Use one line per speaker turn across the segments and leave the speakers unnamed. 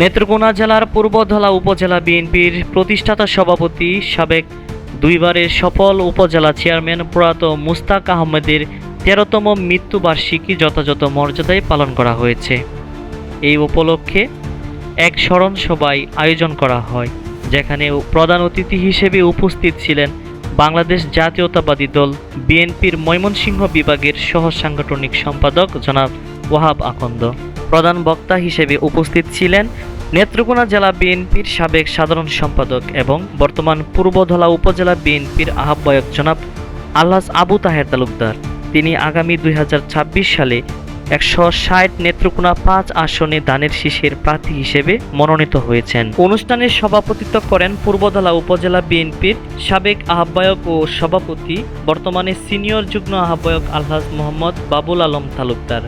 নেত্রকোনা জেলার পূর্বধলা উপজেলা বিএনপির প্রতিষ্ঠাতা সভাপতি সাবেক দুইবারের সফল উপজেলা চেয়ারম্যান প্রয়াত মুস্তাক আহমেদের তেরোতম মৃত্যুবার্ষিকী যথাযথ মর্যাদায় পালন করা হয়েছে। এই উপলক্ষে এক স্মরণ সভায় আয়োজন করা হয়, যেখানে প্রধান অতিথি হিসেবে উপস্থিত ছিলেন বাংলাদেশ জাতীয়তাবাদী দল বিএনপির ময়মনসিংহ বিভাগের সহ সাংগঠনিক সম্পাদক জনাব ওয়াহাব আকন্দ। প্রধান বক্তা হিসেবে উপস্থিত ছিলেন নেত্রকোনা জেলা বিএনপির সাবেক সাধারণ সম্পাদক এবং বর্তমান পূর্বধলা উপজেলা বিএনপির আহ্বায়ক জনাব আল্লাস আবু তাহের তালুকদার। তিনি আগামী দুই হাজার ছাব্বিশ সালে একশো ষাট নেত্রকোনা পাঁচ আসনে দানের শীষের প্রার্থী হিসেবে মনোনীত হয়েছেন। অনুষ্ঠানে সভাপতিত্ব করেন পূর্বধলা উপজেলা বিএনপির সাবেক আহ্বায়ক ও সভাপতি, বর্তমানে সিনিয়র যুগ্ম আহ্বায়ক আলহাজ মোহাম্মদ বাবুল আলম তালুকদার।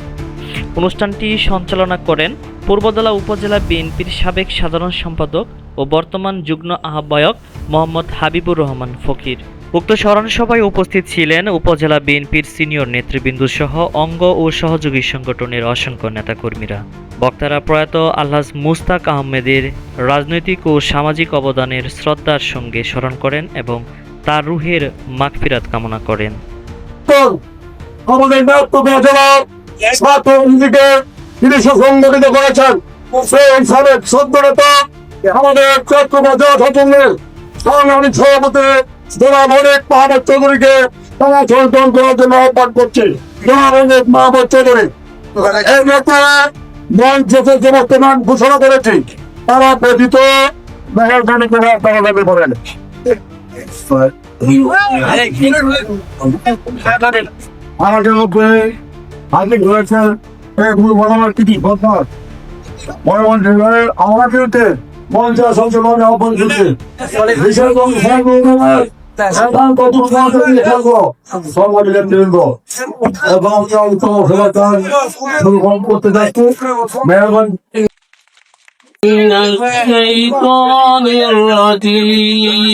অনুষ্ঠানটি সঞ্চালনা করেন পূর্বদলা উপজেলা বিএনপির সাবেক সাধারণ সম্পাদক ও বর্তমান যুগ্ম আহ্বায়ক মোহাম্মদ হাবিবুর রহমান ফকির। উক্ত স্মরণ সভায় উপস্থিত ছিলেন উপজেলা বিএনপির সিনিয়র নেতৃবৃন্দ সহ অঙ্গ ও সহযোগী সংগঠনের অসংখ্য নেতাকর্মীরা। বক্তারা প্রয়াত আলহাজ মুস্তাক আহমেদের রাজনৈতিক ও সামাজিক অবদানের শ্রদ্ধার সঙ্গে স্মরণ করেন এবং তার রুহের মাগফিরাত কামনা করেন।
তিনি সুসংগঠিত করেছেন। সেই সাবেক সদ্যনেতা আমাদের চট্টগ্রাম জেলা সচন্দ্রের সংগ্রামী সভাপতি জনাব অনেক মাহমুদ চৌধুরীকে তারা সমর্থন করার জন্য আহ্বান করছে। জনাব অনেক মাহমুদ চৌধুরী। এই থেকে বর্তমান ঘোষণা করেছে, তারা ব্যতীত মেহরবানি করে আপনারা নেমে পড়েন মধ্যে আপনি ঘুরেছেন এগুলো বলার কিছু কথা মনোমন্ত্রী আমার বিরুদ্ধে পঞ্চাশ সংসদ আহ্বান করছে বিষয়গঞ্জ সর্বনিম্নের সাধারণ প্রথম সংসদীয় সংঘ সংগঠনের বৃন্দ এবং উত্তম সমাচার শুরু করতে যাচ্ছি মেহরবানি
من الشيطان الرجيم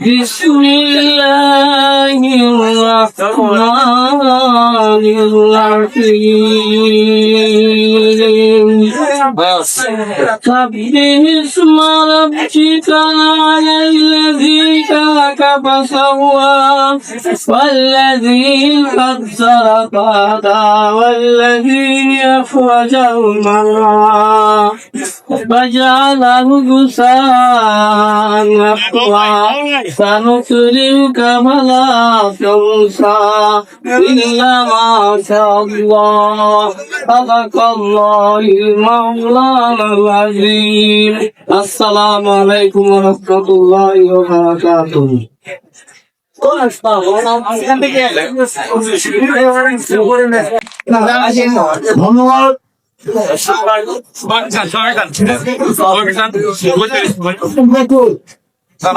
بسم الله الرحمن الرحيم سبح اسم ربك على الذي خلق فسوى والذي قدر فهدى والذي أخرج المرعى فجعله غثاء نحوا سنقرئك فلا تنسى إلا ما شاء الله صدق الله مولانا العظيم السلام عليكم ورحمة الله وبركاته
ধন্যবাদ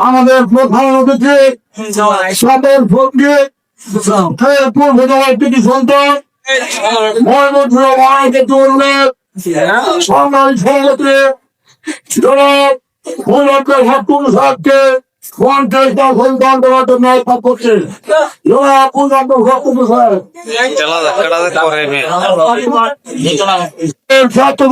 আমাদের প্রধান অতিথি সাবেক ভোটকে পূর্ব জেলার কৃতি সন্তান মহামন্ত্রী মহানকে চললে সংগ্রামী সভাপতি জনাব ভূলকের হাতুন সাহেবকে পঞ্চাশ বার সন্তান দেওয়ার জন্য আহ্বান করছে জনাব পূর্ণান্ত ভক্ত সাহেব ছাত্র